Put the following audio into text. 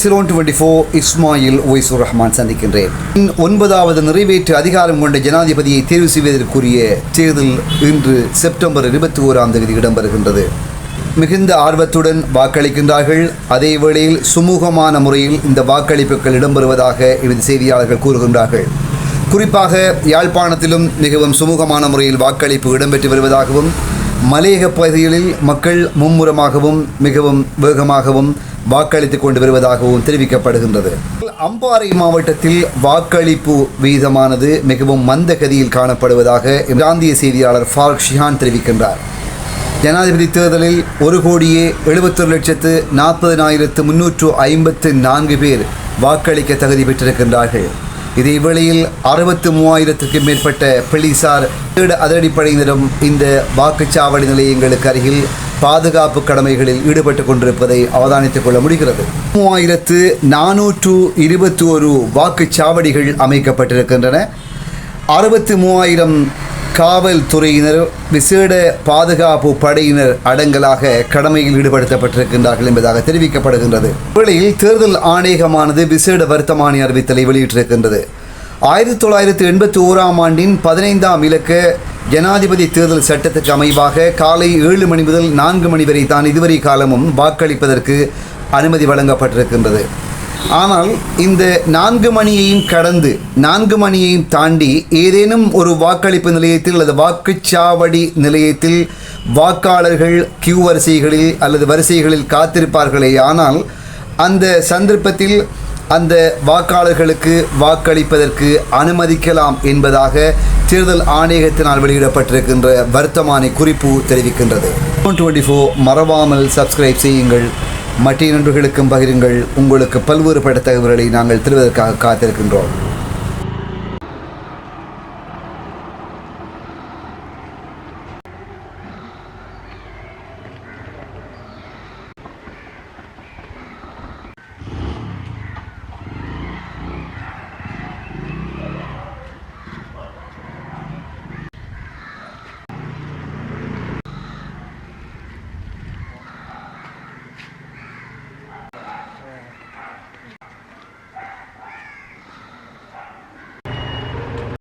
Ceylon twenty four Ismail ஒய்சூர் ரஹ்மான் சந்திக்கின்றேன் ஒன்பதாவது நிறைவேற்று அதிகாரம் கொண்ட ஜனாதிபதியை தேர்வு செய்வதற்குரிய தேர்தல் இன்று செப்டம்பர் இருபத்தி ஓராம் தேதி இடம்பெறுகின்றது. மிகுந்த ஆர்வத்துடன் வாக்களிக்கின்றார்கள். அதே வேளையில் சுமூகமான முறையில் இந்த வாக்களிப்புகள் இடம்பெறுவதாக எமது செய்தியாளர்கள் கூறுகின்றார்கள். குறிப்பாக யாழ்ப்பாணத்திலும் மிகவும் சுமூகமான முறையில் வாக்களிப்பு இடம்பெற்று வருவதாகவும் மலையக பகுதிகளில் மக்கள் மும்முரமாகவும் மிகவும் வேகமாகவும் வாக்களித்துக் கொண்டு வருவதாகவும் தெரிவிக்கப்படுகின்றது. அம்பாறை மாவட்டத்தில் வாக்களிப்பு வீதமானது மிகவும் மந்த கதியில் காணப்படுவதாக பிராந்திய செய்தியாளர் ஃபாரூக் ஷிஹான் தெரிவிக்கின்றார். ஜனாதிபதி தேர்தலில் ஒரு கோடியே எழுபத்தொரு லட்சத்து நாற்பதினாயிரத்து முன்னூற்று ஐம்பத்து நான்கு பேர் வாக்களிக்க தகுதி பெற்றிருக்கின்றார்கள். இதே வேளையில் அறுபத்து மூவாயிரத்துக்கும் மேற்பட்ட போலீசார் அதிரடிப்படையினரும் இந்த வாக்குச்சாவடி நிலையங்களுக்கு அருகில் பாதுகாப்பு கடமைகளில் ஈடுபட்டு கொண்டிருப்பதை அவதானித்துக் கொள்ள முடிகிறது. மூவாயிரத்து நானூற்று இருபத்தி ஒரு வாக்குச்சாவடிகள் அமைக்கப்பட்டிருக்கின்றன. அறுபத்தி மூவாயிரம் காவல்துறையினர் விசேட பாதுகாப்பு படையினர் அடங்கலாக கடமையில் ஈடுபடுத்தப்பட்டிருக்கின்றார்கள் என்பதாக தெரிவிக்கப்படுகின்றது. வேளையில் தேர்தல் ஆணையகமானது விசேட வர்த்தமானி அறிவித்தலை வெளியிட்டிருக்கின்றது. ஆயிரத்தி தொள்ளாயிரத்தி எண்பத்தி ஓராம் ஆண்டின் பதினைந்தாம் இலக்க ஜனாதிபதி தேர்தல் சட்டத்துக்கு அமைவாக காலை ஏழு மணி முதல் நான்கு மணி வரை தான் இதுவரை காலமும் வாக்களிப்பதற்கு அனுமதி வழங்கப்பட்டிருக்கின்றது. ஆனால் இந்த நான்கு மணியையும் கடந்து நான்கு மணியையும் தாண்டி ஏதேனும் ஒரு வாக்களிப்பு நிலையத்தில் அல்லது வாக்குச்சாவடி நிலையத்தில் வாக்காளர்கள் கியூ வரிசைகளில் அல்லது வரிசைகளில் காத்திருப்பார்களே ஆனால் அந்த சந்தர்ப்பத்தில் அந்த வாக்காளர்களுக்கு வாக்களிப்பதற்கு அனுமதிக்கலாம் என்பதாக தேர்தல் ஆணையகத்தினால் வெளியிடப்பட்டிருக்கின்ற வர்த்தமானி குறிப்பு தெரிவிக்கின்றது. டுவெண்ட்டி ஃபோர் மறவாமல் சப்ஸ்கிரைப் செய்யுங்கள். மற்ற நண்பர்களுக்கும் பகிருங்கள். உங்களுக்கு பல்வேறுபட்ட தகவல்களை நாங்கள் தருவதற்காக காத்திருக்கின்றோம்.